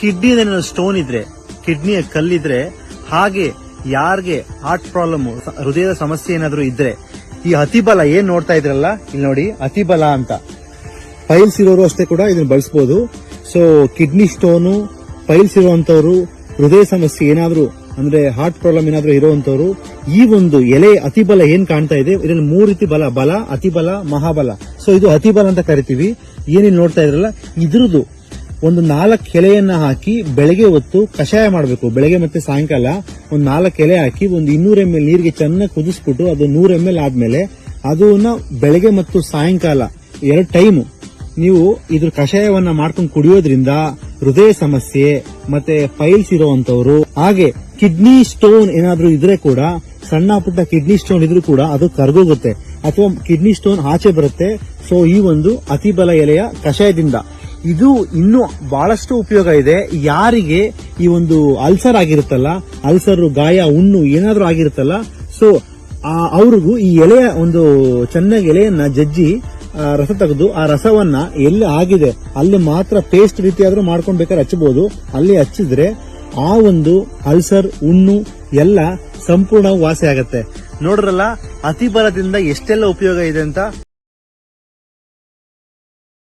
Kidney stone ಇದ್ರೆ, ಕಿಡ್ನಿಯ ಕಲ್ಲಿದ್ರೆ, ಹಾಗೆ ಯಾರಿಗೆ ಹಾರ್ಟ್ ಪ್ರಾಬ್ಲಮ್ ಹೃದಯದ ಸಮಸ್ಯೆ ಏನಾದ್ರೂ ಇದ್ರೆ, ಈ ಅತಿಬಲ ಏನ್ ನೋಡ್ತಾ ಇದ್ರಲ್ಲ? ಇಲ್ಲಿ ನೋಡಿ, ಅತಿಬಲ ಅಂತ. ಪೈಲ್ಸ್ ಇರೋರು ಅಷ್ಟೇ ಕೂಡ ಇದನ್ನ ಬಳಸಬಹುದು ಸೊ ಕಿಡ್ನಿ ಸ್ಟೋನು ಪೈಲ್ಸ್ ಇರುವಂತವ್ರು ಹೃದಯ ಸಮಸ್ಯೆ ಏನಾದರೂ, ಅಂದ್ರೆ ಹಾರ್ಟ್ ಪ್ರಾಬ್ಲಮ್ ಏನಾದರೂ ಇರುವಂತವ್ರು ಈ ಒಂದು ಎಲೆ ಅತಿಬಲ ಏನ್ ಕಾಣ್ತಾ ಇದೆ? ಇದರಲ್ಲಿ ಮೂರು ರೀತಿ ಬಲ ಬಲ, ಅತಿಬಲ, ಮಹಾಬಲ. ಸೊ ಇದು ಅತಿಬಲ ಅಂತ ಕರಿತೀವಿ. ಏನೇನು ನೋಡ್ತಾ ಇದ್ರಲ್ಲ? ಇದ್ರದ್ದು ಒಂದು ನಾಲ್ಕು ಎಲೆಯನ್ನ ಹಾಕಿ ಬೆಳಗ್ಗೆ ಹೊತ್ತು ಕಷಾಯ ಮಾಡಬೇಕು. ಬೆಳಗ್ಗೆ ಮತ್ತೆ ಸಾಯಂಕಾಲ ಒಂದು ನಾಲ್ಕು ಎಲೆ ಹಾಕಿ ಒಂದು ಇನ್ನೂರ ಎಂ ಎಲ್ ನೀರಿಗೆ ಚೆನ್ನಾಗಿ ಕುದಿಸ್ಬಿಟ್ಟು ಅದು ನೂರ ಎಂ ಎಲ್ ಆದ್ಮೇಲೆ ಅದನ್ನ ಬೆಳಗ್ಗೆ ಮತ್ತು ಸಾಯಂಕಾಲ ಎರಡು ಟೈಮು ನೀವು ಇದ್ರ ಕಷಾಯವನ್ನ ಮಾಡ್ಕೊಂಡು ಕುಡಿಯೋದ್ರಿಂದ ಹೃದಯ ಸಮಸ್ಯೆ, ಮತ್ತೆ ಪೈಲ್ಸ್ ಇರುವಂತವ್ರು ಹಾಗೆ ಕಿಡ್ನಿ ಸ್ಟೋನ್ ಏನಾದ್ರೂ ಇದ್ರೆ ಕೂಡ, ಸಣ್ಣ ಪುಟ್ಟ ಕಿಡ್ನಿ ಸ್ಟೋನ್ ಇದ್ರೂ ಕೂಡ ಅದು ಕರ್ಗೋಗುತ್ತೆ. ಅಥವಾ ಕಿಡ್ನಿ ಸ್ಟೋನ್ ಆಚೆ ಬರುತ್ತೆ. ಸೊ ಈ ಒಂದು ಅತಿಬಲ ಎಲೆಯ ಕಷಾಯದಿಂದ. ಇದು ಇನ್ನು ಬಹಳಷ್ಟು ಉಪಯೋಗ ಇದೆ. ಯಾರಿಗೆ ಈ ಒಂದು ಅಲ್ಸರ್ ಆಗಿರುತ್ತಲ್ಲ, ಅಲ್ಸರ್, ಗಾಯ, ಹುಣ್ಣು ಏನಾದರೂ ಆಗಿರುತ್ತಲ್ಲ ಸೊ ಅವ್ರಿಗೂ ಈ ಎಲೆಯ ಒಂದು ಚೆನ್ನಾಗಿ ಎಲೆಯನ್ನ ಜಜ್ಜಿ ರಸ ತೆಗೆದು ಆ ರಸವನ್ನ ಎಲ್ಲಿ ಆಗಿದೆ, ಅಲ್ಲಿ ಮಾತ್ರ ಪೇಸ್ಟ್ ರೀತಿಯಾದರೂ ಮಾಡ್ಕೊಂಡು ಬೇಕಾದ್ರೆ ಹಚ್ಚಬಹುದು ಅಲ್ಲಿ ಹಚ್ಚಿದ್ರೆ ಆ ಒಂದು ಅಲ್ಸರ್, ಹುಣ್ಣು ಎಲ್ಲ ಸಂಪೂರ್ಣ ವಾಸಿ ಆಗತ್ತೆ ನೋಡ್ರಲ್ಲ, ಅತಿ ಬಲದಿಂದ ಎಷ್ಟೆಲ್ಲ ಉಪಯೋಗ ಇದೆ ಅಂತ.